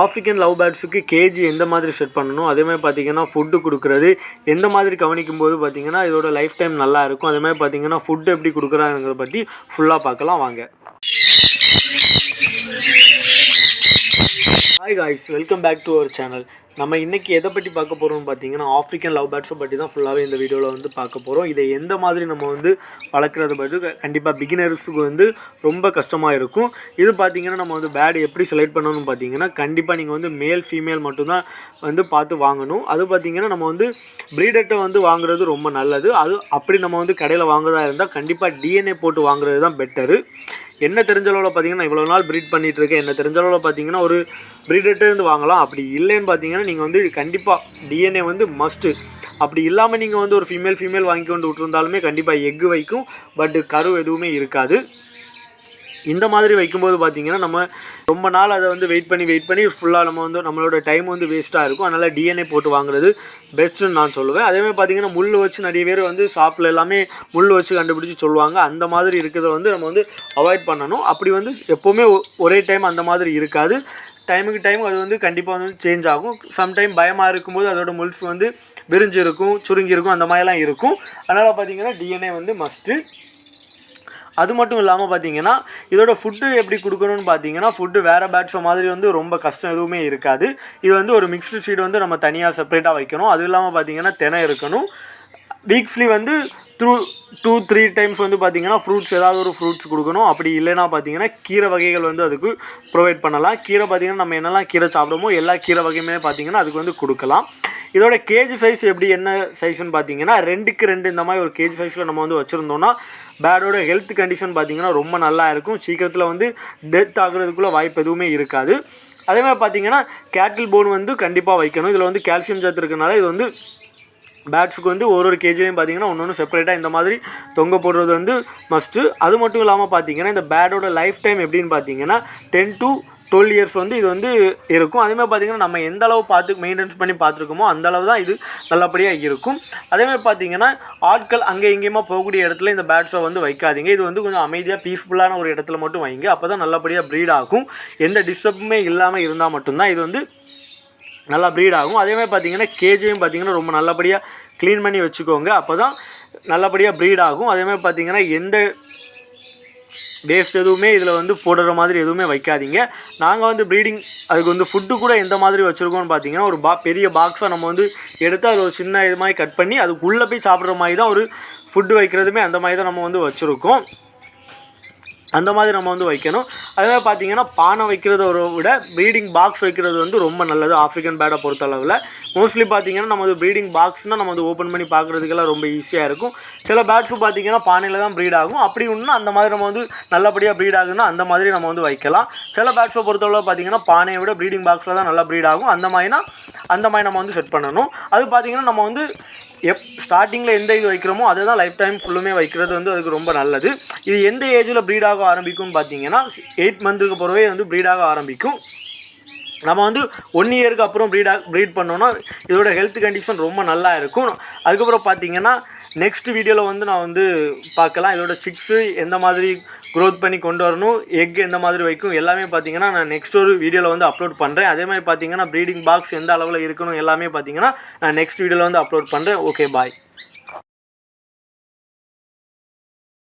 African love பேர்ட்ஸுக்கு KG எந்த மாதிரி set பண்ணணும்? அதே மாதிரி பார்த்தீங்கன்னா ஃபுட்டு கொடுக்குறது. எந்த மாதிரி கவனிக்கும் போது பார்த்தீங்கன்னா இதோட லைஃப் டைம் நல்லா இருக்கும். அதே மாதிரி பார்த்தீங்கன்னா ஃபுட்டு எப்படி கொடுக்குறாங்கிறத பற்றி ஃபுல்லாக பார்க்கலாம். வாங்க. Hi guys welcome back to our channel நம்ம இன்றைக்கி எதை பற்றி பார்க்க போகிறோம்னு பார்த்தீங்கன்னா ஆஃப்ரிக்கன் லவ் பேர்ட்ஸை பற்றி தான் ஃபுல்லாகவே இந்த வீடியோவில் வந்து பார்க்க போகிறோம் இதை எந்த மாதிரி நம்ம வந்து வளர்க்குறது பற்றி கண்டிப்பாக பிகினர்ஸுக்கு வந்து ரொம்ப கஷ்டமாக இருக்கும். இது பார்த்தீங்கன்னா நம்ம வந்து பேட் எப்படி செலக்ட் பண்ணணும்னு பார்த்தீங்கன்னா கண்டிப்பாக நீங்கள் வந்து மேல் ஃபீமேல் மட்டும்தான் வந்து பார்த்து வாங்கணும். அது பார்த்தீங்கன்னா நம்ம வந்து ப்ரீடர்கிட்ட வந்து வாங்குறது ரொம்ப நல்லது. அது அப்படி நம்ம வந்து கடையில் வாங்குறதா இருந்தால் கண்டிப்பாக டிஎன்ஏ போட்டு வாங்குறது தான் பெட்டரு என்ன தெரிஞ்ச அளவில் பார்த்தீங்கன்னா இவ்வளோ நாள் ப்ரீட் பண்ணிகிட்டு இருக்கேன். என்ன தெரிஞ்ச அளவில் பார்த்தீங்கன்னா ஒரு breeder-ட்ட இருந்து வாங்கலாம். அப்படி இல்லைன்னு பார்த்தீங்கன்னா நீங்கள் வந்து கண்டிப்பாக டிஎன்ஏ வந்து மஸ்ட்டு அப்படி இல்லாமல் நீங்கள் வந்து ஒரு ஃபீமேல் ஃபீமேல் வாங்கி கொண்டு விட்டுருந்தாலுமே கண்டிப்பாக எக்கு வைக்கும். பட் கரு எதுவுமே இருக்காது. இந்த மாதிரி வைக்கும்போது பார்த்தீங்கன்னா நம்ம ரொம்ப நாள் அதை வந்து வெயிட் பண்ணி வெயிட் பண்ணி ஃபுல்லாக நம்ம வந்து நம்மளோட டைம் வந்து வேஸ்ட்டாக இருக்கும். அதனால் டிஎன்ஏ போட்டு வாங்குறது பெஸ்ட்டுன்னு நான் சொல்லுவேன். அதேமாதிரி பார்த்தீங்கன்னா முள் வச்சு நிறைய பேர் வந்து ஷாப்பில் எல்லாமே முள் வச்சு கண்டுபிடிச்சி சொல்லுவாங்க. அந்த மாதிரி இருக்கிறத வந்து நம்ம வந்து அவாய்ட் பண்ணணும். அப்படி வந்து எப்போவுமே ஒ- ஒரே டைம் அந்த மாதிரி இருக்காது. டைமுக்கு டைம் அது வந்து கண்டிப்பாக வந்து சேஞ்ச் ஆகும். சம்டைம் பயமாக இருக்கும்போது அதோட முல்ஸ் வந்து விரிஞ்சு இருக்கும் சுருங்கி இருக்கும் அந்த மாதிரிலாம் இருக்கும். அதனால் பார்த்தீங்கன்னா டிஎன்ஏ வந்து மஸ்ட்டு அது மட்டும் இல்லாமல் பார்த்தீங்கன்னா இதோட ஃபுட்டு எப்படி கொடுக்கணும்னு பார்த்தீங்கன்னா ஃபுட்டு வேறு பேட்ஸ் மாதிரி வந்து ரொம்ப கஷ்டம் எதுவுமே இருக்காது. இது வந்து ஒரு மிக்ஸ்டு ஷீட் வந்து நம்ம தனியாக செப்பரேட்டாக வைக்கணும். அது இல்லாமல் பார்த்தீங்கன்னா தினை இருக்கணும். வீக்ஸ்லி வந்து த்ரூ டூ த்ரீ டைம்ஸ் வந்து பார்த்தீங்கன்னா ஃப்ரூட்ஸ் ஏதாவது ஒரு ஃப்ரூட்ஸ் கொடுக்கணும். அப்படி இல்லைன்னா பார்த்தீங்கன்னா கீரை வகைகள் வந்து அதுக்கு ப்ரொவைட் பண்ணலாம். கீரை பார்த்தீங்கன்னா நம்ம என்னெல்லாம் கீரை சாப்பிடுமோ எல்லா கீரை வகையுமே பார்த்தீங்கன்னா அதுக்கு வந்து கொடுக்கலாம். இதோட கேஜி சைஸ் எப்படி என்ன சைஸ்னு பார்த்தீங்கன்னா ரெண்டுக்கு ரெண்டு இந்த மாதிரி ஒரு கேஜி சைஸில் நம்ம வந்து வச்சுருந்தோம்னா பேடோட ஹெல்த் கண்டிஷன் பார்த்தீங்கன்னா ரொம்ப நல்லா இருக்கும். சீக்கிரத்தில் வந்து டெத் ஆகுறதுக்குள்ளே வாய்ப்பு எதுவுமே இருக்காது. அதே மாதிரி பார்த்தீங்கன்னா கேட்டில் போன் வந்து கண்டிப்பாக வைக்கணும். இதில் வந்து கால்சியம் சத்து இருக்கனால இது வந்து பேட்ஸுக்கு வந்து ஒரு ஒரு கேஜிலையும் பார்த்தீங்கன்னா ஒன்று ஒன்று செப்பரேட்டாக இந்த மாதிரி தொங்க போடுறது வந்து மஸ்ட்டு அது மட்டும் இல்லாமல் பார்த்தீங்கன்னா இந்த பேடோட லைஃப் டைம் எப்படின்னு பார்த்தீங்கன்னா டென் டு டுவெல் இயர்ஸ் வந்து இது வந்து இருக்கும். அதேமாதிரி பார்த்தீங்கன்னா நம்ம எந்த அளவு பார்த்து மெயின்டெனன்ஸ் பண்ணி பார்த்துருக்கோமோ அந்த அளவு தான் இது நல்லபடியாக இருக்கும். அதேமாதிரி பார்த்தீங்கன்னா ஆட்கள் அங்கே எங்கேயுமா போகக்கூடிய இடத்துல இந்த பேட்ஸை வந்து வைக்காதீங்க. இது வந்து கொஞ்சம் அமைதியாக பீஸ்ஃபுல்லான ஒரு இடத்துல மட்டும் வைங்க. அப்போ தான் நல்லபடியாக ப்ரீட் ஆகும். எந்த டிஸ்டர்புமே இல்லாமல் இருந்தால் மட்டும்தான் இது வந்து நல்லா ப்ரீட் ஆகும். அதே மாதிரி பார்த்தீங்கன்னா கேஜியும் பார்த்தீங்கன்னா ரொம்ப நல்லபடியாக க்ளீன் பண்ணி வச்சுக்கோங்க. அப்போ தான் நல்லபடியாக ப்ரீட் ஆகும். அதே மாதிரி பார்த்தீங்கன்னா எந்த வேஸ்ட் எதுவுமே இதில் வந்து போடுற மாதிரி எதுவுமே வைக்காதீங்க. நாங்கள் வந்து ப்ரீடிங் அதுக்கு வந்து ஃபுட்டு கூட எந்த மாதிரி வச்சுருக்கோம்னு பார்த்தீங்கன்னா ஒரு பா பெரிய பாக்ஸை நம்ம வந்து எடுத்து அது ஒரு சின்ன இது மாதிரி கட் பண்ணி அதுக்குள்ளே போய் சாப்பிட்ற மாதிரி தான் ஒரு ஃபுட்டு வைக்கிறதுமே அந்த மாதிரி தான் நம்ம வந்து வச்சுருக்கோம். அந்த மாதிரி நம்ம வந்து வைக்கணும். அதே பார்த்தீங்கன்னா பானை வைக்கிறத விட ப்ரீடிங் பாக்ஸ் வைக்கிறது வந்து ரொம்ப நல்லது ஆஃப்ரிக்கன் பேடை பொறுத்தளவில். மோஸ்ட்லி பார்த்தீங்கன்னா நம்ம வந்து ப்ரீடிங் பாக்ஸ்னால் நம்ம வந்து ஓப்பன் பண்ணி பார்க்குறதுக்கெல்லாம் ரொம்ப ஈஸியாக இருக்கும். சில பேட்ஸும் பார்த்தீங்கன்னா பானையில் தான் ப்ரீட் ஆகும். அப்படி ஒன்று அந்த மாதிரி நம்ம வந்து நல்லபடியாக ப்ரீட் ஆகுதுன்னா அந்த மாதிரி நம்ம வந்து வைக்கலாம். சில பேட்ஸை பொறுத்தளவு பார்த்தீங்கன்னா பானையை விட ப்ரீடிங் பாக்ஸில் தான் நல்லா ப்ரீட் ஆகும். அந்த மாதிரினா அந்த மாதிரி நம்ம வந்து செட் பண்ணணும். அது பார்த்தீங்கன்னா நம்ம வந்து எப் ஸ்டார்டிங்கில் எந்த இது வைக்கிறோமோ அதை தான் லைஃப் டைம் ஃபுல்லுமே வைக்கிறது வந்து அதுக்கு ரொம்ப நல்லது. இது எந்த ஏஜில் ப்ரீடாக ஆரம்பிக்கும்னு பார்த்தீங்கன்னா எயிட் மந்த்துக்கு பிறவே வந்து ப்ரீடாக ஆரம்பிக்கும். நம்ம வந்து ஒன் இயருக்கு அப்புறம் ப்ரீடாக ப்ரீட் பண்ணோன்னா இதோட ஹெல்த் கண்டிஷன் ரொம்ப நல்லா இருக்கும். அதுக்கப்புறம் பார்த்தீங்கன்னா நெக்ஸ்ட் வீடியோவில் வந்து நான் வந்து பார்க்கலாம். இதோட சிக்ஸு எந்த மாதிரி க்ரோத் பண்ணி கொண்டு வரணும் எக் எந்த மாதிரி வைக்கும் எல்லாமே பார்த்தீங்கன்னா நான் நெக்ஸ்ட் ஒரு வீடியோவில் வந்து அப்லோட் பண்ணுறேன் அதே மாதிரி பார்த்தீங்கன்னா ப்ரீடிங் பாக்ஸ் எந்த அளவில் இருக்கணும் எல்லாமே பார்த்தீங்கன்னா நான் நெக்ஸ்ட் வீடியோவில் வந்து அப்லோட் பண்ணுறேன் ஓகே பாய்